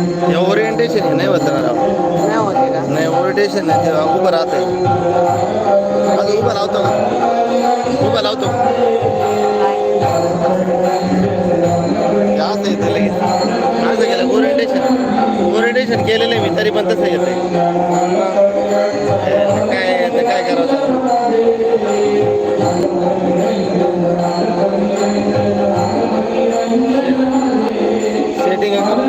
है ओरिएंटेशन है नहीं बता रहा नहीं होगा नहीं ओरिएंटेशन है ऊपर आता है आज ऊपर लावतो का? ऊपर लावतो जास्त येते लगेच. असं केलं ओरिएंटेशन ओरिएंटेशन केलेलं आहे मी तरी पण तसं येते काय काय करावं? सेटिंग करून